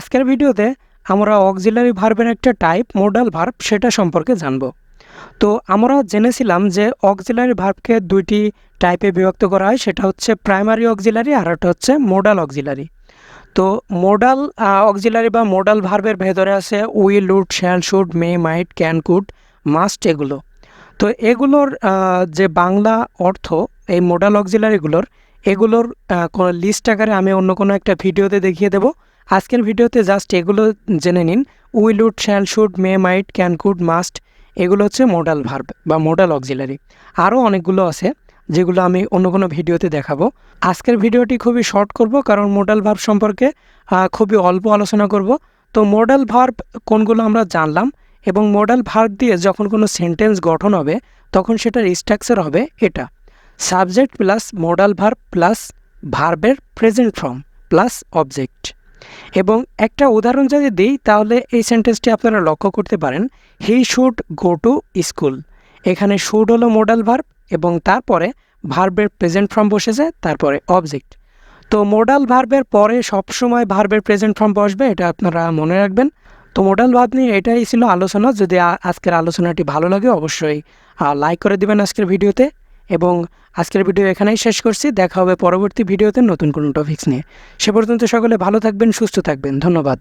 আজকের ভিডিওতে আমরা অক্সিলারি ভার্বের একটা টাইপ মোডাল ভার্ব সেটা সম্পর্কে জানব। তো আমরা জেনেছিলাম যে অক্সিলারি ভার্বকে দুইটি টাইপে বিভক্ত করা হয়, সেটা হচ্ছে প্রাইমারি অক্সিলারি আর একটা হচ্ছে মোডাল অক্সিলারি তো মোডাল অক্সিলারি বা মোডাল ভার্বের ভেতরে আছে will would shall should may might can could must এগুলো। তো এগুলোর যে বাংলা অর্থ, এই মোডাল অক্সিলারিগুলোর এগুলোর কোনো লিস্ট আকারে আমি অন্য কোনো একটা ভিডিওতে দেখিয়ে দেবো। আজকের ভিডিওতে জাস্ট এগুলো জেনে নিন। Will would shall should may might, can could must, এগুলো হচ্ছে মোডাল ভার্ব বা মোডাল অক্সিলারি আরও অনেকগুলো আছে, যেগুলো আমি অন্য কোনো ভিডিওতে দেখাবো। আজকের ভিডিওটি খুবই শর্ট করব, কারণ মোডাল ভার্ব সম্পর্কে খুবই অল্প আলোচনা করব। তো মোডাল ভার্ব কোনগুলো আমরা জানলাম, এবং মোডাল ভার্ব দিয়ে যখন কোনো সেন্টেন্স গঠন হবে, তখন সেটার স্ট্রাকচার হবে এটা। Subject plus modal verb plus ভার্বের প্রেজেন্ট ফর্ম প্লাস অবজেক্ট এবং একটা উদাহরণ যদি দিই, তাহলে এই সেন্টেন্সটি আপনারা লক্ষ্য করতে পারেন। He should go to school এখানে শুড হলো মোডাল ভার্ব এবং তারপরে ভার্বের প্রেজেন্ট ফর্ম বসেছে, তারপরে অবজেক্ট তো মোডাল ভার্বের পরে সবসময় ভার্বের প্রেজেন্ট ফর্ম বসবে, এটা আপনারা মনে রাখবেন। তো মোডাল ভার্ব নিয়ে এটাই ছিল আলোচনা। যদি আজকের আলোচনাটি ভালো লাগে, অবশ্যই লাইক করে দিবেন আজকের ভিডিওতে এবং আজকের ভিডিও এখানেই শেষ করছি। দেখা হবে পরবর্তী ভিডিওতে নতুন কোনো টপিক্স নিয়ে। সে পর্যন্ত সকলে ভালো থাকবেন, সুস্থ থাকবেন। ধন্যবাদ।